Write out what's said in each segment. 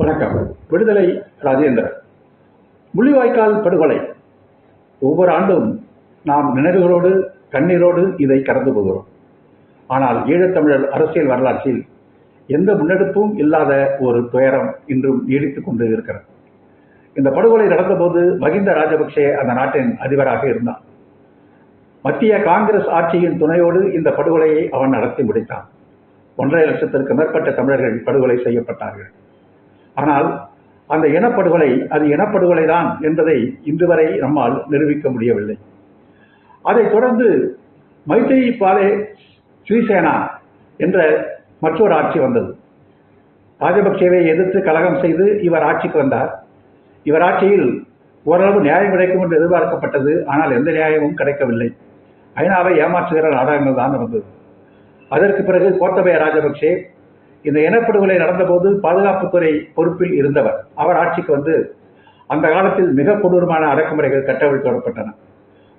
வணக்கம் விடுதலை ராஜேந்திரன். முள்ளிவாய்க்கால் படுகொலை. ஒவ்வொரு ஆண்டும் நாம் நினைவுகளோடு கண்ணீரோடு இதை கடந்து போகிறோம். ஆனால் ஈழத்தமிழர் அரசியல் வரலாற்றில் எந்த முன்னெடுப்பும் இல்லாத ஒரு துயரம் இன்றும் நீடித்துக் கொண்டு இருக்கிறது. இந்த படுகொலை நடந்தபோது மகிந்த ராஜபக்சே அந்த நாட்டின் அதிபராக இருந்தான். மத்திய காங்கிரஸ் ஆட்சியின் துணையோடு இந்த படுகொலையை அவன் நடத்தி முடித்தான். ஒன்றரை லட்சத்திற்கு மேற்பட்ட தமிழர்கள் படுகொலை செய்யப்பட்டார்கள். ஆனால் அந்த இனப்படுகொலை அது இனப்படுகொலை தான் என்பதை இன்று வரை நம்மால் நிரூபிக்க முடியவில்லை. அதைத் தொடர்ந்து மைத்திரி பாலே சிறிசேனா என்ற மற்றொரு ஆட்சி வந்தது. ராஜபக்சேவை எதிர்த்து கலகம் செய்து இவர் ஆட்சிக்கு வந்தார். இவர் ஆட்சியில் ஓரளவு நியாயம் கிடைக்கும் என்று எதிர்பார்க்கப்பட்டது. ஆனால் எந்த நியாயமும் கிடைக்கவில்லை. ஐநாவை ஏமாற்றுகிற நாடகங்கள் தான் நடந்தது அதற்கு பிறகு கோத்தபய ராஜபக்சே இந்த இனப்படுகொலை நடந்தபோது பாதுகாப்புத்துறை பொறுப்பில் இருந்தவர். அவர் ஆட்சிக்கு வந்து அந்த காலத்தில் மிக கொடூரமான அடக்குமுறைகள் கட்டவிழ்க்கப்பட்டன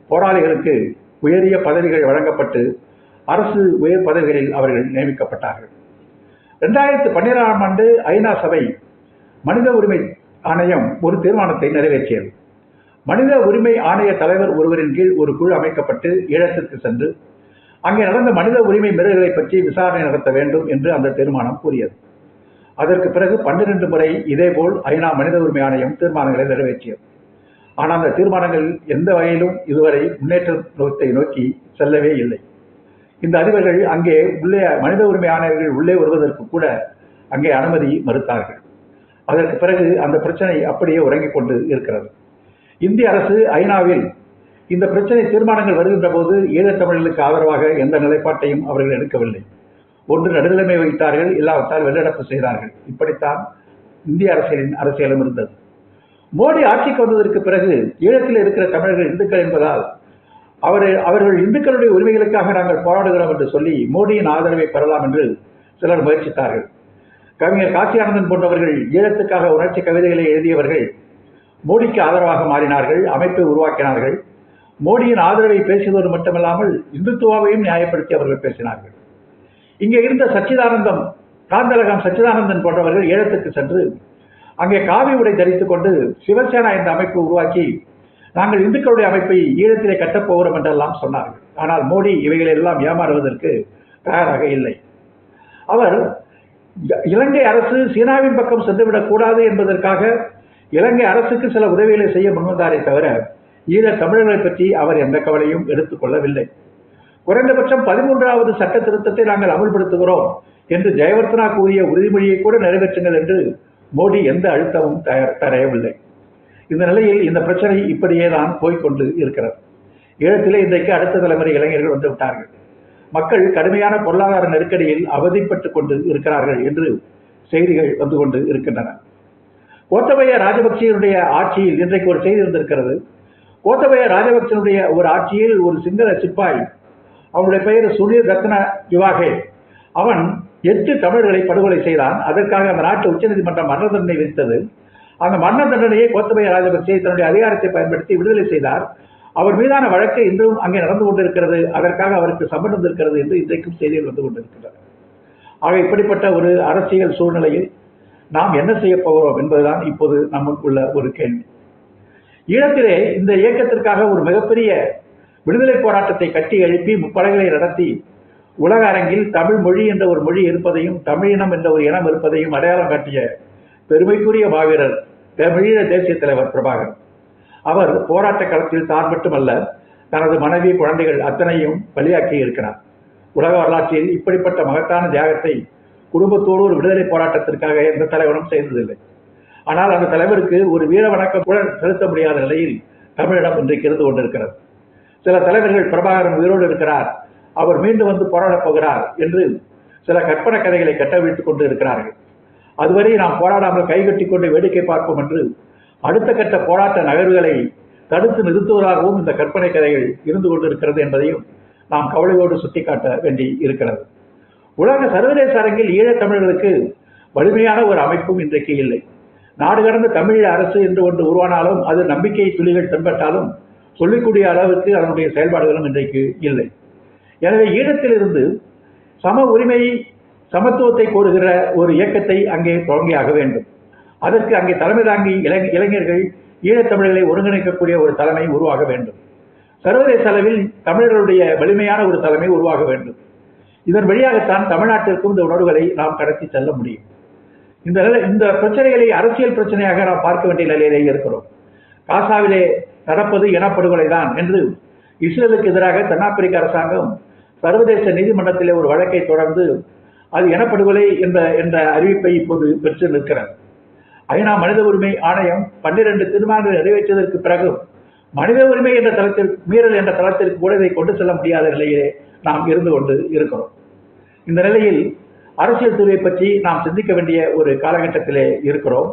போராளிகளுக்கு உயரிய பதவிகள் வழங்கப்பட்டு அரசு உயர் பதவிகளில் அவர்கள் நியமிக்கப்பட்டார்கள். இரண்டாயிரத்தி பன்னிரெண்டாம் ஆண்டு ஐநா சபை மனித உரிமை ஆணையம் ஒரு தீர்மானத்தை நிறைவேற்றியது. மனித உரிமை ஆணைய தலைவர் ஒருவரின் கீழ் ஒரு குழு அமைக்கப்பட்டு ஈழத்திற்கு சென்று அங்கே நடந்த மனித உரிமை மீறல்களை பற்றி விசாரணை நடத்த வேண்டும் என்று அந்த தீர்மானம் கூறியது. அதற்கு பிறகு பன்னிரண்டு முறை இதேபோல் ஐநா மனித உரிமை ஆணையம் தீர்மானங்களை நிறைவேற்றியது. ஆனால் அந்த தீர்மானங்கள் எந்த வகையிலும் இதுவரை முன்னேற்றத்தை நோக்கி செல்லவே இல்லை. இந்த அதிபர்கள் அங்கே உள்ளே மனித உரிமை ஆணையர்கள் உள்ளே வருவதற்கு கூட அங்கே அனுமதி மறுத்தார்கள். அதற்கு பிறகு அந்த பிரச்சனை அப்படியே உறங்கிக் கொண்டு இருக்கிறது. இந்திய அரசு ஐநாவில் இந்த பிரச்சனை தீர்மானங்கள் வருகின்ற போது ஈழத்தமிழர்களுக்கு ஆதரவாக எந்த நிலைப்பாட்டையும் அவர்கள் எடுக்கவில்லை. ஒன்று நடுநிலைமை வகித்தார்கள் இல்லாவிட்டால் வெளிநடப்பு செய்தார்கள். இப்படித்தான் இந்திய அரசியலின் அரசியலும் இருந்தது. மோடி ஆட்சிக்கு வந்ததற்கு பிறகு ஈழத்தில் இருக்கிற தமிழர்கள் இந்துக்கள் என்பதால் அவர் அவர்கள் இந்துக்களுடைய உரிமைகளுக்காக நாங்கள் போராடுகிறோம் என்று சொல்லி மோடியின் ஆதரவை பெறலாம் என்று சிலர் முயற்சித்தார்கள். கவிஞர் காசியானந்தன் போன்றவர்கள் ஈழத்துக்காக உணர்ச்சி கவிதைகளை எழுதியவர்கள் மோடிக்கு ஆதரவாக மாறினார்கள் அமைப்பை உருவாக்கினார்கள். மோடியின் ஆதரவை பேசியதோடு மட்டுமல்லாமல் இந்துத்துவாவையும் நியாயப்படுத்தி அவர்கள் பேசினார்கள். இங்கே இருந்த சச்சிதானந்தம் காந்தலகம் சச்சிதானந்தன் போன்றவர்கள் ஈழத்துக்கு சென்று அங்கே காவி உடை தரித்துக் கொண்டு சிவசேனா என்ற அமைப்பு உருவாக்கி நாங்கள் இந்துக்களுடைய அமைப்பை ஈழத்திலே கட்டப்போகிறோம் என்றெல்லாம் சொன்னார்கள். ஆனால் மோடி இவைகளெல்லாம் ஏமாறுவதற்கு தயாராக இல்லை. அவர் இலங்கை அரசு சீனாவின் பக்கம் சென்றுவிடக் கூடாது என்பதற்காக இலங்கை அரசுக்கு சில உதவிகளை செய்ய முன்வந்தாரே தவிர ஈழ தமிழர்களை பற்றி அவர் எந்த கவலையும் எடுத்துக்கொள்ளவில்லை. குறைந்தபட்சம் பதிமூன்றாவது சட்ட திருத்தத்தை நாங்கள் அமல்படுத்துகிறோம் என்று ஜெயவர்த்தனா கூறிய உறுதிமொழியை கூட நிறைவேற்றுங்கள் என்று மோடி எந்த அழுத்தமும் தரையவில்லை இந்த நிலையில் இந்த பிரச்சனை இப்படியே தான் போய்கொண்டு இருக்கிறது. ஈழத்திலே இன்றைக்கு அடுத்த தலைமுறை இளைஞர்கள் வந்து விட்டார்கள். மக்கள் கடுமையான பொருளாதார நெருக்கடியில் அவதிப்பட்டு கொண்டு இருக்கிறார்கள் என்று செய்திகள் வந்து கொண்டு இருக்கின்றன. கோத்தபய ராஜபக்சேனுடைய ஆட்சியில் இன்றைக்கு ஒரு செய்தி இருந்திருக்கிறது கோத்தபய ராஜபக்சனுடைய ஒரு ஆட்சியில் ஒரு சிங்கள சிப்பாய் அவனுடைய பெயர் சுனில் ரத்ன யுவாகே அவன் எட்டு தமிழர்களை படுகொலை செய்தான். அதற்காக அந்த நாட்டு உச்சநீதிமன்றம் மரண தண்டனை விதித்தது. அந்த மரண தண்டனையை கோத்தபய ராஜபக்சே தன்னுடைய அதிகாரத்தை பயன்படுத்தி விடுதலை செய்தார். அவர் மீதான வழக்கு இன்றும் அங்கே நடந்து கொண்டிருக்கிறது. அதற்காக அவருக்கு சம்மன் இருக்கிறது என்று இன்றைக்கும் செய்திகள் வந்து கொண்டிருக்கிறது ஆக இப்படிப்பட்ட ஒரு அரசியல் சூழ்நிலையில் நாம் என்ன செய்ய போகிறோம் என்பதுதான் இப்போது நமக்குள்ள ஒரு கேள்வி. ஈழத்திலே இந்த இயக்கத்திற்காக ஒரு மிகப்பெரிய விடுதலை போராட்டத்தை கட்டி எழுப்பி முப்படைகளை நடத்தி உலக அரங்கில் தமிழ் மொழி என்ற ஒரு மொழி இருப்பதையும் தமிழினம் என்ற ஒரு இனம் இருப்பதையும் அடையாளம் காட்டிய பெருமைக்குரிய மாவீரர் தமிழீழ தேசிய தலைவர் பிரபாகர். அவர் போராட்ட களத்தில் தான் மட்டுமல்ல தனது மனைவி குழந்தைகள் அத்தனையும் பலியாக்கி இருக்கிறார். உலக வரலாற்றில் இப்படிப்பட்ட மகத்தான தியாகத்தை குடும்பத்தோடு ஒரு விடுதலை போராட்டத்திற்காக எந்த தலைவரும் செய்ததில்லை. ஆனால் அந்த தலைவருக்கு ஒரு வீர வணக்கம் கூட செலுத்த முடியாத நிலையில் தமிழிடம் இன்றைக்கு இருந்து கொண்டிருக்கிறது. சில தலைவர்கள் பிரபாகரன் உயிரோடு இருக்கிறார். அவர் மீண்டும் வந்து போராடப் போகிறார் என்று சில கற்பனை கதைகளை கட்டவிழ்த்துக் கொண்டு இருக்கிறார்கள் அதுவரை நாம் போராடாமல் கைகட்டி கொண்டு வேடிக்கை பார்ப்போம் என்று அடுத்த கட்ட போராட்ட நகர்வுகளை தடுத்து நிறுத்துவதாகவும் இந்த கற்பனை கதைகள் இருந்து கொண்டிருக்கிறது என்பதையும் நாம் கவலையோடு சுட்டிக்காட்ட வேண்டி இருக்கிறது. உலக சர்வதேச அரங்கில் ஈழத் தமிழர்களுக்கு வலிமையான ஒரு அமைப்பும் இன்றைக்கு இல்லை. நாடு கடந்த தமிழ் அரசு என்று ஒன்று உருவானாலும் அது நம்பிக்கை துளிகள் தென்பட்டாலும் சொல்லிக்கூடிய அளவுக்கு அதனுடைய செயல்பாடுகளும் இன்றைக்கு இல்லை. எனவே ஈழத்திலிருந்து சம உரிமை சமத்துவத்தை கோருகிற ஒரு இயக்கத்தை அங்கே தொடங்கியாக வேண்டும். அதற்கு அங்கே தலைமை தாங்கி இளைஞ இளைஞர்கள் ஈழத்தமிழர்களை ஒருங்கிணைக்கக்கூடிய ஒரு தலைமை உருவாக வேண்டும். சர்வதேச அளவில் தமிழர்களுடைய வலிமையான ஒரு தலைமை உருவாக வேண்டும். இதன் வழியாகத்தான் தமிழ்நாட்டிற்கும் இந்த உணர்வுகளை நாம் கடத்தி செல்ல முடியும். இந்த இந்த பிரச்சனைகளை அரசியல் பிரச்சனையாக நாம் பார்க்க வேண்டிய நிலையிலே இருக்கிறோம். காசாவிலே நடப்பது இனப்படுகொலை தான் என்று இஸ்ரேலுக்கு எதிராக தென்னாப்பிரிக்க அரசாங்கம் சர்வதேச நீதிமன்றத்திலே ஒரு வழக்கை தொடர்ந்து அது இனப்படுகொலை என்ற என்ற அறிவிப்பை இப்போது பெற்று நிற்கிறது. ஐநா மனித உரிமை ஆணையம் பன்னிரண்டு தீர்மானங்களை நிறைவேற்றியதற்கு பிறகு மனித உரிமை என்ற தளத்திற்கு மீறல் என்ற தளத்திற்கு கூட இதை கொண்டு செல்ல முடியாத நிலையிலே நாம் இருந்து கொண்டு இருக்கிறோம். இந்த நிலையில் அரசியல் துறையை பற்றி நாம் சிந்திக்க வேண்டிய ஒரு காலகட்டத்திலே இருக்கிறோம்.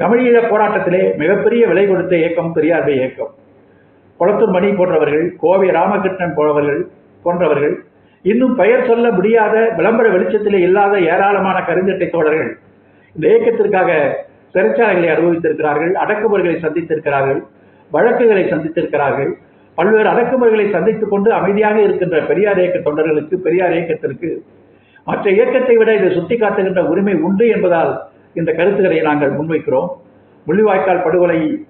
தமிழீழ போராட்டத்திலே மிகப்பெரிய விலை கொடுத்த இயக்கம் பெரியாருடைய இயக்கம். குளத்தூர் மணி போன்றவர்கள் கோவை ராமகிருஷ்ணன் போன்றவர்கள் போன்றவர்கள் இன்னும் பெயர் சொல்ல முடியாத விளம்பர வெளிச்சத்திலே இல்லாத ஏராளமான கருஞ்சட்டை தோழர்கள் இந்த இயக்கத்திற்காக சிறைச்சாலைகளை அனுபவித்திருக்கிறார்கள் அடக்குமுறைகளை சந்தித்திருக்கிறார்கள் வழக்குகளை சந்தித்திருக்கிறார்கள் பல்வேறு அடக்குமுறைகளை சந்தித்துக் கொண்டு அமைதியாக இருக்கின்ற பெரியார் இயக்க தொண்டர்களுக்கு பெரியார் இயக்கத்திற்கு மற்ற இயக்கத்தை விட இதை சுட்டிக்காட்டுகின்ற உரிமை உண்டு என்பதால் இந்த கருத்துக்களை நாங்கள் முன்வைக்கிறோம். முள்ளிவாய்க்கால் படுகொலை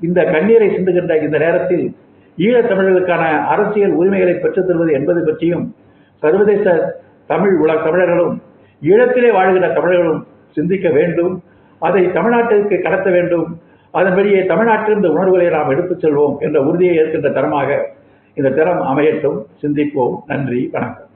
இந்த கண்ணீரை சிந்துகின்ற இந்த நேரத்தில் ஈழத் தமிழர்களுக்கான அரசியல் உரிமைகளை பெற்றுத் தருவது என்பது பற்றியும் சர்வதேச தமிழ் உலக தமிழர்களும் ஈழத்திலே வாழ்கிற தமிழர்களும் சிந்திக்க வேண்டும் அதை தமிழ்நாட்டிற்கு கடத்த வேண்டும் அதன் வழியே தமிழ்நாட்டில் இந்த உணர்வுகளை நாம் எடுத்துச் செல்வோம் என்ற உறுதியை ஏற்கின்ற தரமாக இந்த தரம் அமையட்டும். சிந்திப்போம். நன்றி. வணக்கம்.